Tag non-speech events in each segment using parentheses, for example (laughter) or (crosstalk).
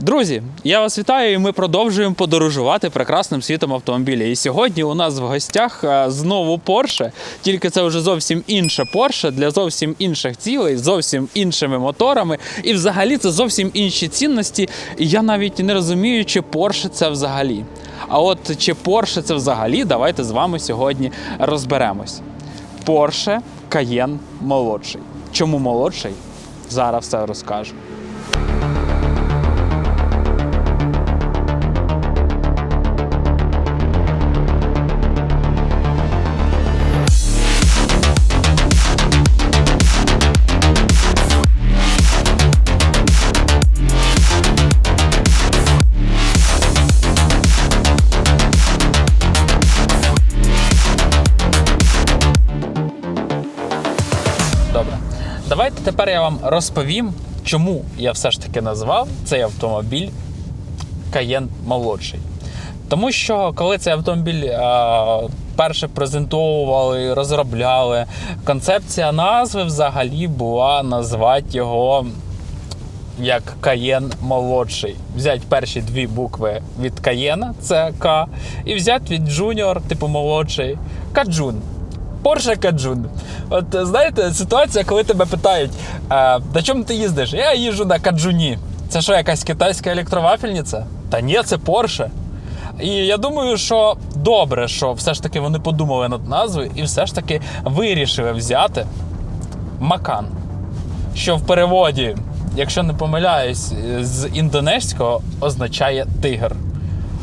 Друзі, я вас вітаю, і ми продовжуємо подорожувати прекрасним світом автомобіля. І сьогодні у нас в гостях е, знову Porsche, тільки це вже зовсім інше Porsche для зовсім інших цілей, зовсім іншими моторами. І взагалі це зовсім інші цінності. І я навіть не розумію, чи Porsche це взагалі. А от чи Porsche це взагалі, давайте з вами сьогодні розберемось. Porsche Cayenne молодший. Чому молодший? Зараз все розкажу. Тепер я вам розповім, чому я все ж таки назвав цей автомобіль Каєн молодший. Тому що коли цей автомобіль а, перше презентовували, розробляли, концепція назви взагалі була назвати його як Каєн молодший. Взяти перші дві букви від Каєна, це К, і взяти від Джуніор, типу молодший, Каджун. Порше Каджун. От знаєте, ситуація, коли тебе питають, е, на чому ти їздиш? Я їжджу на Каджуні. Це що, якась китайська електровафельниця? Та ні, це Порше. І я думаю, що добре, що все ж таки вони подумали над назвою і все ж таки вирішили взяти Макан що в переводі, якщо не помиляюсь, з індонезького означає тигр.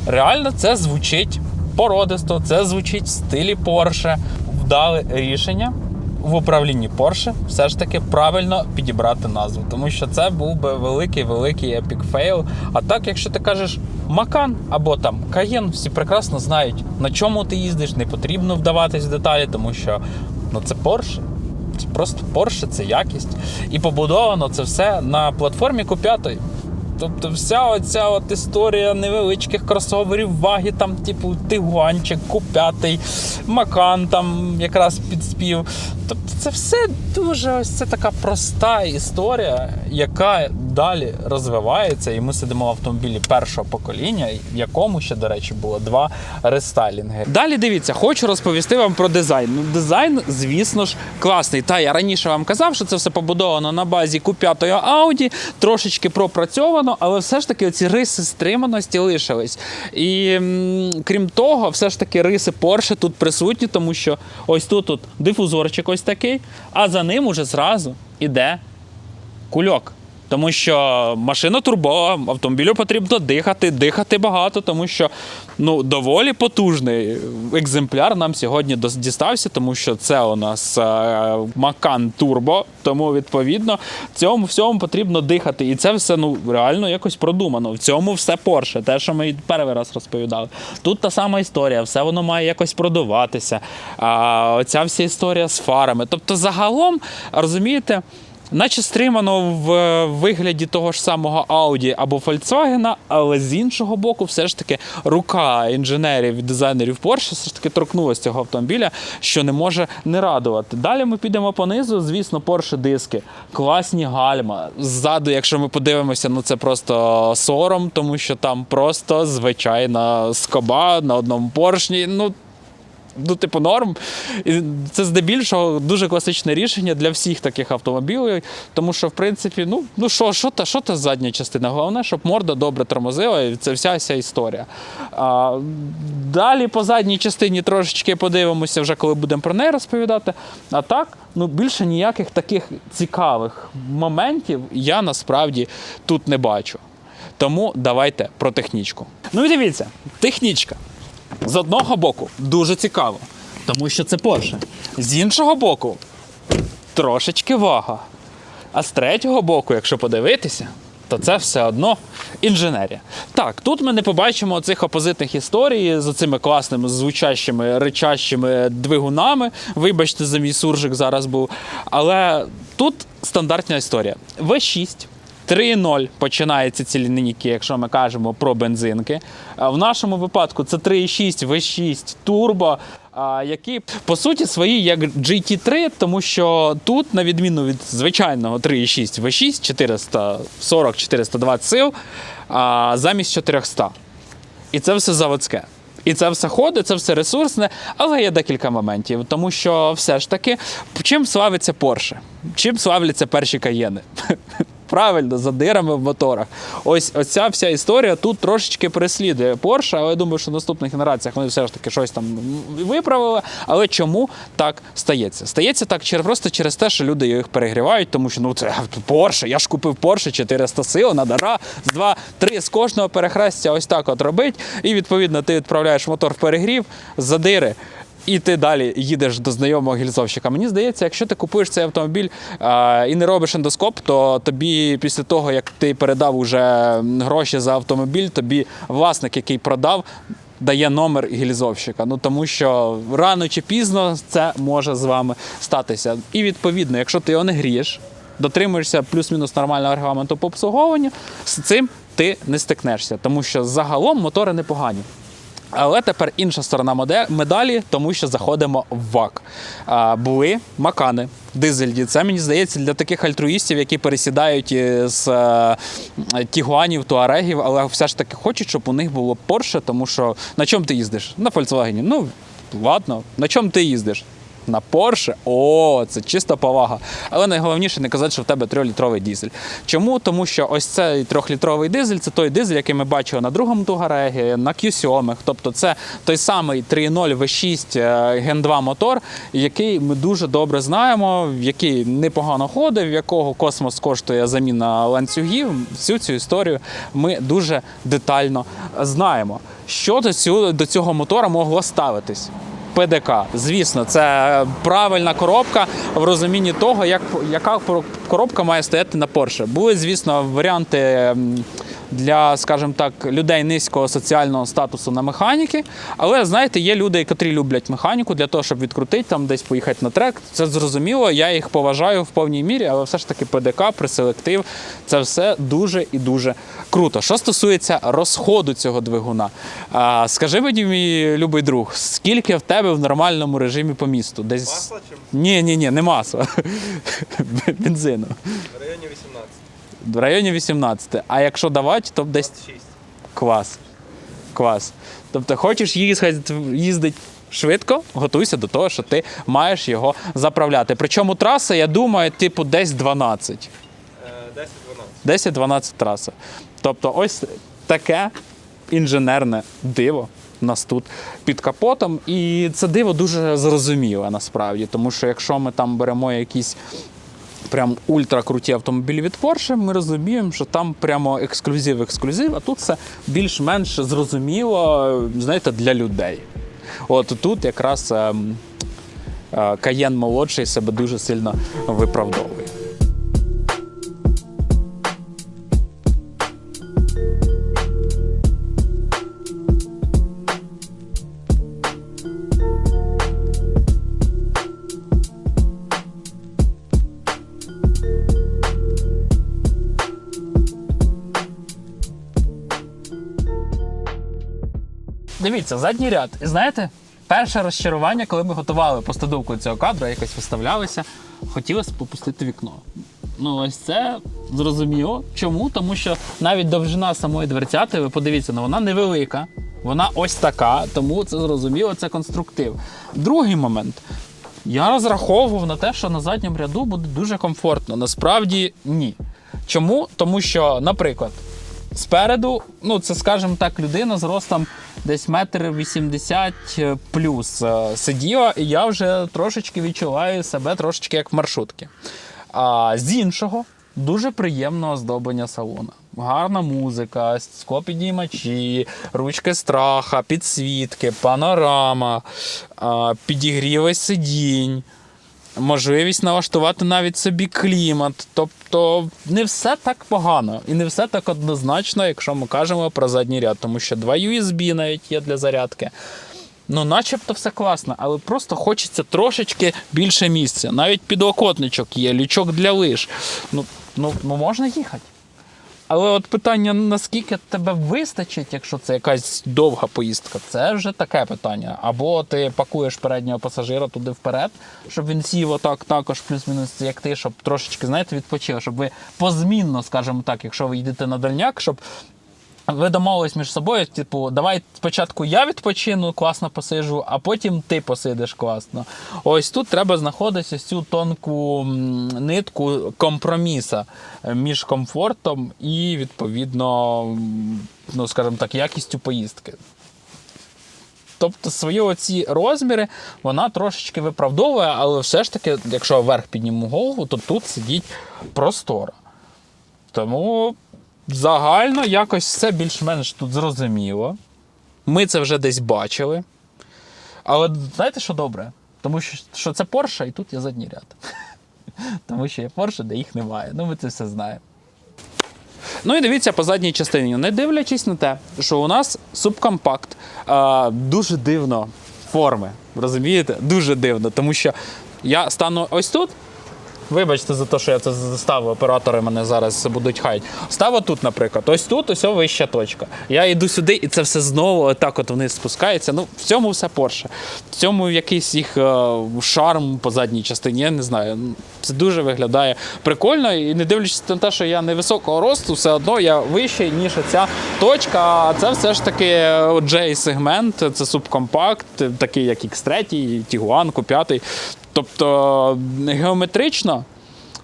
Реально це звучить породисто, це звучить в стилі Porsche. Вдали рішення в управлінні Porsche все ж таки правильно підібрати назву, тому що це був би великий великий епік фейл. А так, якщо ти кажеш Макан або там Каєн, всі прекрасно знають, на чому ти їздиш, не потрібно вдаватись в деталі, тому що ну це Porsche. Це просто Porsche, це якість. І побудовано це все на платформі Q5. Тобто вся оця от історія невеличких кросоверів, ваги, там, типу, Тигуанчик, Q5, Макан там якраз підспів. Тобто це все дуже ось це така проста історія, яка далі розвивається. І ми сидимо в автомобілі першого покоління, в якому ще, до речі, було два рестайлінги. Далі дивіться, хочу розповісти вам про дизайн. Ну, дизайн, звісно ж, класний. Та я раніше вам казав, що це все побудовано на базі Q5 Audi, трошечки пропрацьовано, але все ж таки оці риси стриманості лишились. І м, крім того, все ж таки риси Porsche тут присутні, тому що ось тут, тут дифузорчик ось такий, а за ним уже зразу іде кульок. Тому що машина турбова, автомобілю потрібно дихати, дихати багато, тому що ну, доволі потужний екземпляр нам сьогодні дістався, тому що це у нас е, Macan Turbo, тому відповідно цьому всьому потрібно дихати. І це все ну, реально якось продумано. В цьому все Porsche, те, що ми перший раз розповідали. Тут та сама історія, все воно має якось продуватися. А, оця вся історія з фарами. Тобто, загалом, розумієте. Наче стримано в е, вигляді того ж самого Audi або Volkswagen, але з іншого боку, все ж таки рука інженерів і дизайнерів Porsche все ж таки торкнулася цього автомобіля, що не може не радувати. Далі ми підемо понизу. Звісно, Porsche диски, класні гальма. Ззаду, якщо ми подивимося, ну це просто сором, тому що там просто звичайна скоба на одному поршні. Ну ну, типу, норм. І це здебільшого дуже класичне рішення для всіх таких автомобілів, тому що, в принципі, ну, ну що, що та, що та задня частина? Головне, щоб морда добре тормозила, і це вся вся історія. А, далі по задній частині трошечки подивимося, вже коли будемо про неї розповідати. А так, ну, більше ніяких таких цікавих моментів я насправді тут не бачу. Тому давайте про технічку. Ну і дивіться, технічка. З одного боку дуже цікаво, тому що це Porsche. З іншого боку, трошечки вага. А з третього боку, якщо подивитися, то це все одно інженерія. Так, тут ми не побачимо цих опозитних історій з цими класними звучащими речащими двигунами. Вибачте, за мій суржик зараз був. Але тут стандартна історія. V6 3.0 починаються ці лінійки, якщо ми кажемо про бензинки. В нашому випадку це 3.6 V6 турбо. а, який по суті свої як GT3, тому що тут, на відміну від звичайного 3.6 V6 440-420 сил, замість 400. І це все заводське. І це все ходить, це все ресурсне, але є декілька моментів, тому що все ж таки, чим славиться Porsche? Чим славляться перші каєни? (laughs) Правильно, за дирами в моторах. Ось оця вся історія тут трошечки переслідує Porsche, але я думаю, що в наступних генераціях вони все ж таки щось там виправили. Але чому так стається? Стається так просто через те, що люди їх перегрівають, тому що ну це Porsche, я ж купив Porsche 400 сил, надо раз, два, три з кожного перехрестя ось так от робить. І відповідно ти відправляєш мотор в перегрів, задири. І ти далі їдеш до знайомого гільзовщика. Мені здається, якщо ти купуєш цей автомобіль а, і не робиш ендоскоп, то тобі після того, як ти передав уже гроші за автомобіль, тобі власник, який продав, дає номер гільзовщика. Ну тому що рано чи пізно це може з вами статися. І відповідно, якщо ти його не грієш, дотримуєшся плюс-мінус нормального регламенту по обслуговуванню, з цим ти не стикнешся, тому що загалом мотори непогані. Але тепер інша сторона медалі, тому що заходимо в ВАК. А, були макани, дизельді. Це мені здається для таких альтруїстів, які пересідають е, з е, тігуанів, туарегів, але все ж таки хочуть, щоб у них було Порше, тому що на чому ти їздиш? На Фольксвагені. Ну, ладно, на чому ти їздиш? На Porsche? О, це чиста повага. Але найголовніше не казати, що в тебе 3-літровий дизель. Чому? Тому що ось цей трьохлітровий дизель це той дизель, який ми бачили на другому Тугарегі, на Q7. Тобто це той самий 3.0 V6 е, Gen 2 мотор, який ми дуже добре знаємо, який непогано ходить, в якого космос коштує заміна ланцюгів. Всю цю історію ми дуже детально знаємо. Що до цього мотора могло ставитись? ПДК. Звісно, це правильна коробка в розумінні того, як, яка коробка має стояти на Porsche. Були, звісно, варіанти для, скажімо так, людей низького соціального статусу на механіки. Але знаєте, є люди, які люблять механіку для того, щоб відкрутити там, десь поїхати на трек. Це зрозуміло. Я їх поважаю в повній мірі, але все ж таки ПДК, преселектив це все дуже і дуже круто. Що стосується розходу цього двигуна, скажи мені, мій любий друг, скільки в тебе в нормальному режимі по місту? Десь Масло чим? ні, ні, ні, не масла. (laughs) Бензину. В районі 18. В районі 18. А якщо давати, то десь 26. Клас. Клас. Тобто, хочеш їздити, їздити швидко, готуйся до того, що ти маєш його заправляти. Причому траса, я думаю, типу, десь 12. Е, 10-12. 10-12 траса. Тобто, ось таке інженерне диво. У нас тут під капотом, і це диво дуже зрозуміле насправді, тому що якщо ми там беремо якісь прям ультракруті автомобілі від Porsche, ми розуміємо, що там прямо ексклюзив-ексклюзив, а тут це більш-менш зрозуміло, знаєте, для людей. От тут якраз ем, е, Каєн молодший себе дуже сильно виправдовує. Дивіться, задній ряд. І знаєте, перше розчарування, коли ми готували постановку цього кадру, якось виставлялися, хотілося попустити вікно. Ну, ось це зрозуміло. Чому? Тому що навіть довжина самої дверцяти, ви подивіться, ну вона невелика, вона ось така, тому це зрозуміло, це конструктив. Другий момент. Я розраховував на те, що на задньому ряду буде дуже комфортно. Насправді ні. Чому? Тому що, наприклад, спереду, ну це, скажімо так, людина з ростом десь метр вісімдесят плюс е, сиділа, і я вже трошечки відчуваю себе трошечки як в маршрутці. А з іншого, дуже приємне оздоблення салона. Гарна музика, склопідіймачі, ручки страха, підсвітки, панорама, підігріви сидінь можливість налаштувати навіть собі клімат. Тобто не все так погано і не все так однозначно, якщо ми кажемо про задній ряд, тому що два USB навіть є для зарядки. Ну, начебто все класно, але просто хочеться трошечки більше місця. Навіть підлокотничок є, лючок для лиш. Ну, ну, ну можна їхати. Але от питання, наскільки тебе вистачить, якщо це якась довга поїздка, це вже таке питання. Або ти пакуєш переднього пасажира туди вперед, щоб він сів отак також, плюс-мінус, як ти, щоб трошечки, знаєте, відпочив, щоб ви позмінно, скажімо так, якщо ви йдете на дальняк, щоб ви домовились між собою, типу, давай спочатку я відпочину, класно посижу, а потім ти посидиш класно. Ось тут треба знаходити цю тонку нитку компроміса е, між комфортом і, відповідно, ну, скажімо так, якістю поїздки. Тобто свої оці розміри вона трошечки виправдовує, але все ж таки, якщо вверх підніму голову, то тут сидіть просторо. Тому загально якось все більш-менш тут зрозуміло. Ми це вже десь бачили. Але знаєте, що добре? Тому що, що це Porsche, і тут є задній ряд. (laughs) Тому що є Porsche, де їх немає. Ну, ми це все знаємо. Ну і дивіться по задній частині. Не дивлячись на те, що у нас субкомпакт а, дуже дивно форми. Розумієте? Дуже дивно. Тому що я стану ось тут. Вибачте за те, що я це заставив, оператори мене зараз будуть хайт. Став тут, наприклад. Ось тут, ось вища точка. Я йду сюди, і це все знову отак от вниз спускається. Ну, в цьому все Porsche. В цьому якийсь їх е, шарм по задній частині, я не знаю. Це дуже виглядає прикольно. І не дивлячись на те, що я невисокого росту, все одно я вищий, ніж ця точка. А це все ж таки J-сегмент, це субкомпакт, такий як X3, Tiguan, Q5. Тобто геометрично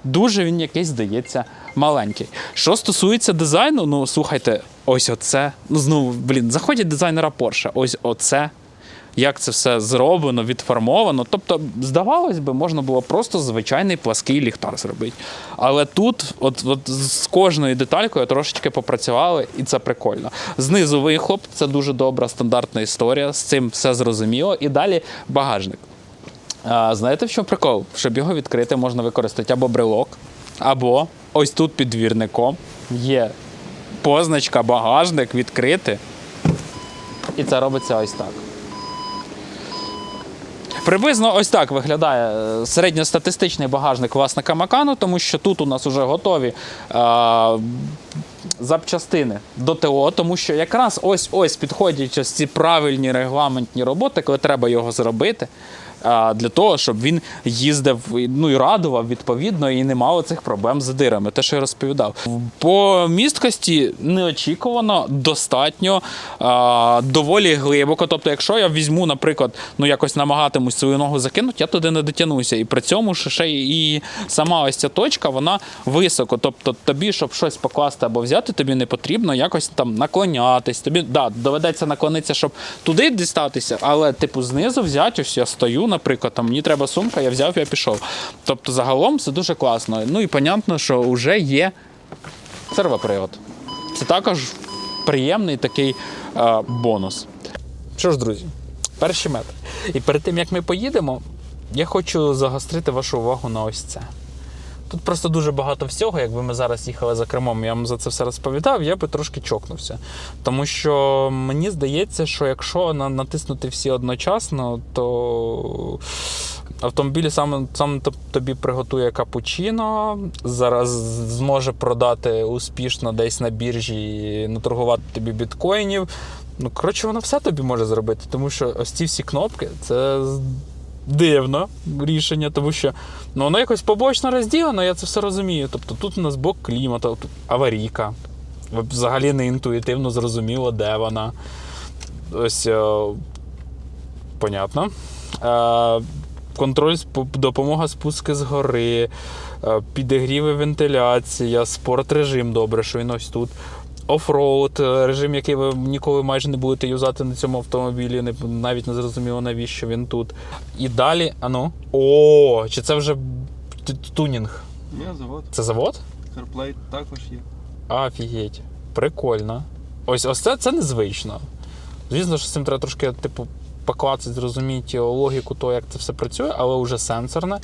дуже він якийсь здається маленький. Що стосується дизайну, ну слухайте, ось оце. Ну знову, блін, заходять дизайнера Porsche, ось оце. Як це все зроблено, відформовано. Тобто, здавалось би, можна було просто звичайний плаский ліхтар зробити. Але тут, от, от з кожною деталькою трошечки попрацювали, і це прикольно. Знизу вихлоп, це дуже добра стандартна історія. З цим все зрозуміло. І далі багажник. А, знаєте, в чому прикол? Щоб його відкрити, можна використати або брелок, або ось тут під двірником є позначка багажник відкрити. І це робиться ось так. Приблизно ось так виглядає е, середньостатистичний багажник власника Макану, тому що тут у нас вже готові е, запчастини до ТО, тому що якраз ось ось підходять ось ці правильні регламентні роботи, коли треба його зробити. Для того, щоб він їздив ну і радував відповідно і не мав цих проблем з дирами. Те, що я розповідав. По місткості неочікувано достатньо а, доволі глибоко. Тобто, якщо я візьму, наприклад, ну якось намагатимусь свою ногу закинути, я туди не дотягнуся. І при цьому ще і сама ось ця точка, вона високо. Тобто, тобі, щоб щось покласти або взяти, тобі не потрібно якось там наклонятись. Тобі да, доведеться наклонитися, щоб туди дістатися, але типу знизу взяти, ось я стою, наприклад, там мені треба сумка, я взяв, я пішов. Тобто, загалом це дуже класно. Ну і понятно, що вже є сервопривод. Це також приємний такий е, бонус. Що ж, друзі, перші метри. І перед тим як ми поїдемо, я хочу загострити вашу увагу на ось це. Тут просто дуже багато всього. Якби ми зараз їхали за кермом, я вам за це все розповідав, я би трошки чокнувся. Тому що мені здається, що якщо натиснути всі одночасно, то автомобіль сам, сам тоб- тобі приготує капучино, зараз зможе продати успішно десь на біржі, наторгувати тобі біткоїнів. Ну, коротше, воно все тобі може зробити, тому що ось ці всі кнопки це дивно рішення, тому що ну, воно якось побочно розділено, я це все розумію. Тобто тут у нас блок клімату, тут аварійка. Взагалі не інтуїтивно зрозуміло, де вона. Ось. Е, понятно. Е, контроль допомога спуски з гори, е, підігріви вентиляція, спорт режим добре, що він ось тут. Офроуд, е, режим, який ви ніколи майже не будете юзати на цьому автомобілі, не- навіть не зрозуміло, навіщо він тут. І далі, ану. О, чи це вже тунінг? Ні, завод. Це завод? CarPlay також є. Офігеть. Прикольно. Ось, ось це, це незвично. Звісно, що з цим треба трошки, типу, поклацати, зрозуміти логіку того, як це все працює, але вже сенсорне.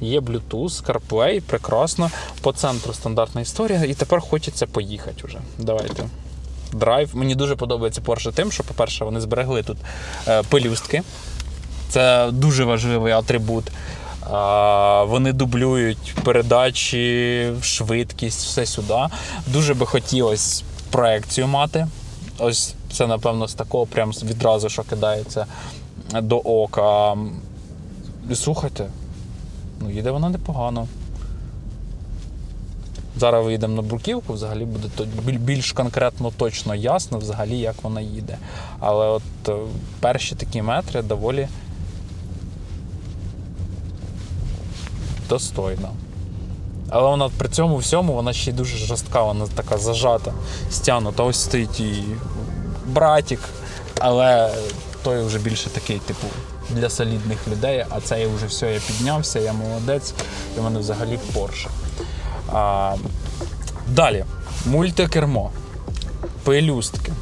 Є Bluetooth, CarPlay, прекрасно. По центру стандартна історія. І тепер хочеться поїхати вже. Давайте. Драйв. Мені дуже подобається Porsche тим, що, по-перше, вони зберегли тут е, пелюстки. Це дуже важливий атрибут. Вони дублюють передачі, швидкість, все сюди. Дуже би хотілося проекцію мати. Ось це, напевно, з такого прям відразу, що кидається до ока. Слухайте, ну їде вона непогано. Зараз вийдемо на бруківку, взагалі буде більш конкретно точно ясно, взагалі, як вона їде. Але от е, перші такі метри доволі достойно. Але вона при цьому всьому вона ще й дуже жорстка, вона така зажата, стягнута. Ось стоїть і братік, але той вже більше такий, типу, для солідних людей, а цей вже все, я піднявся, я молодець, і в мене взагалі Порше. А, далі, мультикермо, пелюстки.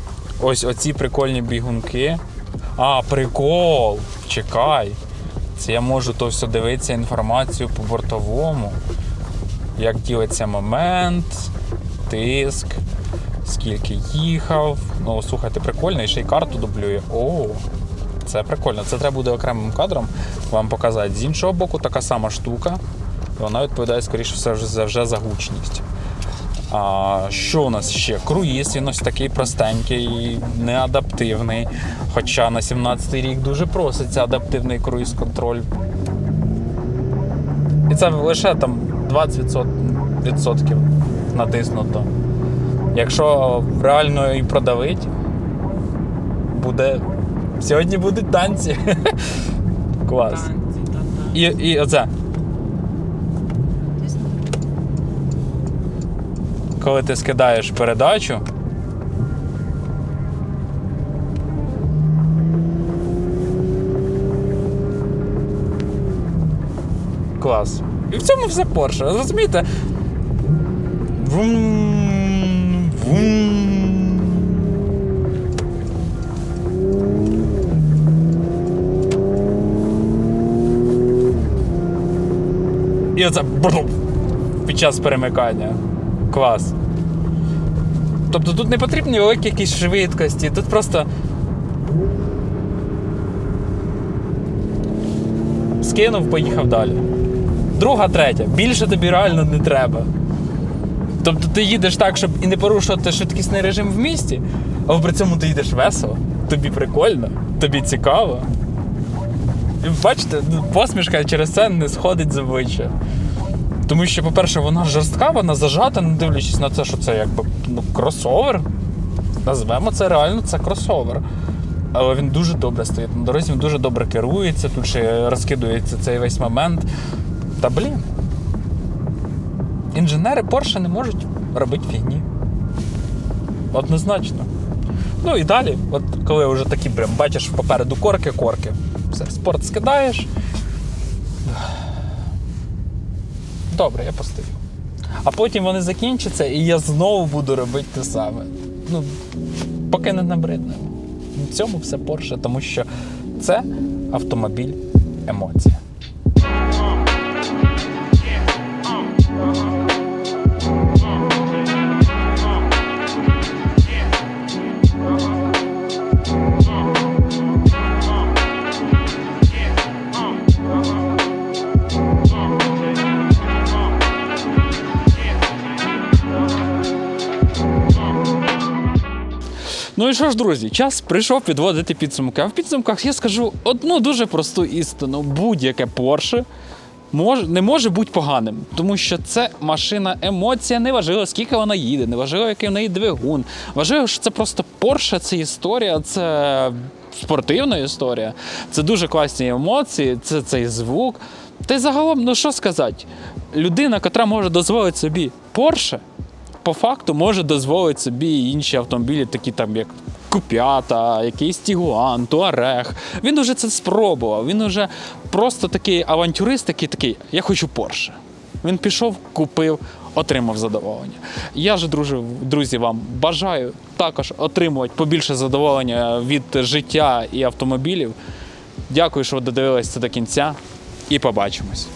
Ось оці прикольні бігунки. А, прикол! Чекай. Це я можу то все дивитися інформацію по бортовому. Як ділиться момент, тиск, скільки їхав. Ну, слухайте, прикольно, і ще й карту дублює. О, це прикольно. Це треба буде окремим кадром вам показати. З іншого боку, така сама штука. Вона відповідає, скоріше все, за, вже за гучність. А, що у нас ще? Круїз, він ось такий простенький, неадаптивний. Хоча на 17-й рік дуже проситься адаптивний круїз-контроль. І це лише там 20% відсотків натиснуто. Якщо реально і продавить, буде. Сьогодні будуть танці. (laughs) Клас. І, і оце. Коли ти скидаєш передачу. Клас. І в цьому все Порше. Розумієте? Вум, вум. І оце під час перемикання. Клас. Тобто тут не потрібні великі якісь швидкості, тут просто. Скинув, поїхав далі. Друга, третя. Більше тобі реально не треба. Тобто ти їдеш так, щоб і не порушувати швидкісний режим в місті, але при цьому ти їдеш весело, тобі прикольно, тобі цікаво. Бачите, посмішка через це не сходить з обличчя. Тому що, по-перше, вона жорстка, вона зажата, не дивлячись на це, що це якби ну, кросовер. Назвемо це реально це кросовер. Але він дуже добре стоїть на дорозі, він дуже добре керується, тут ще розкидується цей весь момент. Та блін. Інженери Porsche не можуть робити фігні. Однозначно. Ну і далі, от коли вже такі прям бачиш попереду корки, корки. Все, спорт скидаєш. Добре, я постою. А потім вони закінчаться, і я знову буду робити те саме. Ну, поки не набридне. В цьому все порше, тому що це автомобіль емоція. Ну і що ж, друзі, час прийшов підводити підсумки. А в підсумках я скажу одну дуже просту істину: будь-яке мож, не може бути поганим, тому що це машина емоція, не важливо, скільки вона їде, не важливо, який в неї двигун. Важливо, що це просто Porsche, це історія, це спортивна історія, це дуже класні емоції, це цей звук. Та й загалом, ну що сказати, людина, яка може дозволити собі Porsche, по факту може дозволити собі інші автомобілі, такі там як Куп'ята, якийсь Тігуан, Туарег. Він уже це спробував. Він уже просто такий авантюрист, який такий, я хочу Порше. Він пішов, купив, отримав задоволення. Я ж, друзі, вам бажаю також отримувати побільше задоволення від життя і автомобілів. Дякую, що ви додивилися це до кінця, і побачимось.